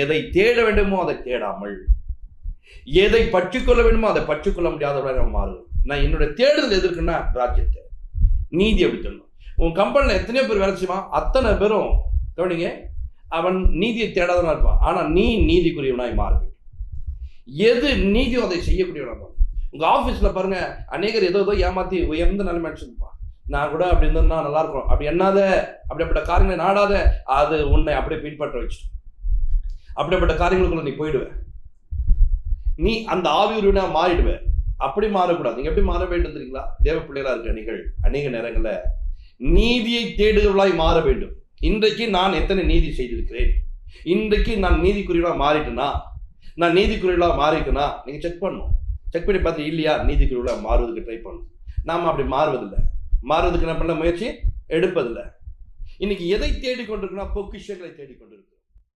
எதை தேட வேண்டுமோ அதை தேடாமல். எதை பற்றிக்கொள்ள வேண்டுமோ அதை பற்றிக்கொள்ள முடியாதவர்களாக நம்ம மாறுவோம். நான் என்னுடைய தேடுதல் எதற்குன்னா ராஜ்யத்தை. நீதி அப்படி சொல்லணும். உன் கம்பெனியில் எத்தனையோ பேர் வேலை செய்வான். அத்தனை பேரும் கவனிங்க அவன் நீதியை தேடாதவனா இருப்பான். ஆனால் நீ நீதிக்குரியவனாய் மாறு. எது நீதியோ அதை செய்யக்கூடியவனா உங்கள் உங்க ஆபீஸ்ல பாருங்க அநேகர் ஏதோ ஏதோ ஏமாத்தி உயர்ந்த நிலைமை அடிச்சிருப்பான். நான் கூட அப்படி இருந்தா நல்லா இருக்கும். அப்படி என்னாத அப்படிப்பட்ட காரியங்களை நாடாத அது உன்னை அப்படியே பின்பற்ற வச்சுட்டு அப்படிப்பட்ட காரியங்களுக்குள்ள நீ போயிடுவ. நீ அந்த ஆவியுருவனா மாறிடுவ. அப்படி மாறக்கூடாது. நீங்க எப்படி மாற வேண்டும் தெரியுங்களா? தேவ பிள்ளைகளா இருக்க நீங்கள் அநேக நேரங்களில் நீதியை தேடுகிறவர்களாய் மாற வேண்டும். இன்றைக்கு நான் எத்தனை நீதி செய்திருக்கிறேன்? இன்றைக்கு நான் நீதிக்குரியவா மாறிட்டேனா? நான் நீதிக்குரியவா மாறிட்டேனா? நீங்க செக் பண்ணணும். செக் பண்ணி பார்த்து இல்லையா? நீதிக்குரியவா மாறுவதுக்கு ட்ரை பண்ணும் நாம் அப்படி மாறுவதில்லை. மாறுவதுக்கு என்ன பண்ண முயற்சி எடுப்பதில்லை. இன்னைக்கு எதை தேடிக்கொண்டிருக்கோம் பொக்கிஷங்களை தேடிக்கொண்டிருக்கோம்